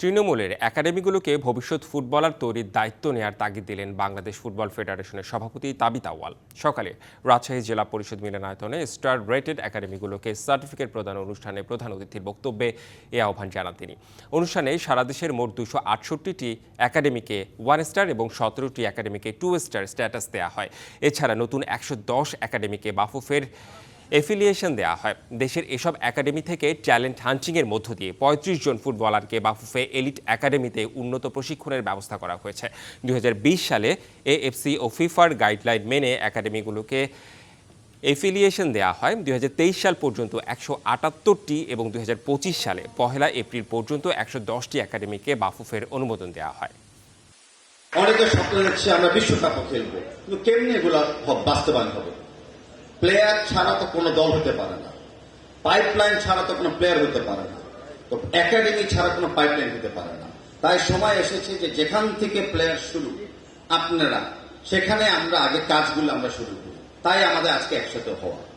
তৃণমূলের একাডেমিগুলোকে ভবিষ্যৎ ফুটবলার তৈরির দায়িত্ব নেয়ার তাগিদ দিলেন বাংলাদেশ ফুটবল ফেডারেশনের সভাপতি তাবিত আওয়াল সকালে রাজশাহী জেলা পরিষদ মিলনায়তনে স্টার রেটেড একাডেমিগুলোকে সার্টিফিকেট প্রদান অনুষ্ঠানে প্রধান অতিথির বক্তব্যে এ আহ্বান জানান তিনি। অনুষ্ঠানে সারা দেশের মোট দুশো আটষট্টিটি একাডেমিকে ওয়ান স্টার এবং সতেরোটি একাডেমিকে টু স্টার স্ট্যাটাস দেওয়া হয়। এছাড়া নতুন একশো দশ একাডেমিকে বাফুফের এফিলিয়েশন দেওয়া হয়। দেশের এসব একাডেমি থেকে ট্যালেন্ট হান্টিংয়ের মধ্য দিয়ে পঁয়ত্রিশ জন ফুটবলারকে বাফুফে এলিট একাডেমিতে উন্নত প্রশিক্ষণের ব্যবস্থা করা হয়েছে। দু হাজার বিশ সালে এএফসি ও ফিফার গাইডলাইন মেনে একাডেমিগুলোকে এফিলিয়েশন দেওয়া হয়। দু হাজার তেইশ সাল পর্যন্ত একশো আটাত্তরটি এবং দুই হাজার পঁচিশ সালে পহেলা এপ্রিল পর্যন্ত একশো দশটি একাডেমিকে বাফুফের অনুমোদন দেওয়া হয়। অনেকের স্বপ্ন হচ্ছে আমরা বিশ্বকাপও খেলব। কিন্তু কেমনি এগুলো বাস্তবায়ন হবে? প্লেয়ার ছাড়া তো কোনো দল হতে পারে না। পাইপলাইন ছাড়া তো কোনো প্লেয়ার হতে পারে না। তো একাডেমি ছাড়া কোনো পাইপলাইন হতে পারে না। তাই সময় এসেছে যে যেখান থেকে প্লেয়ার শুরু, আপনারা, সেখানে আমরা আগে কাজগুলো আমরা শুরু করি। তাই আমাদের আজকে একসাথে হওয়া।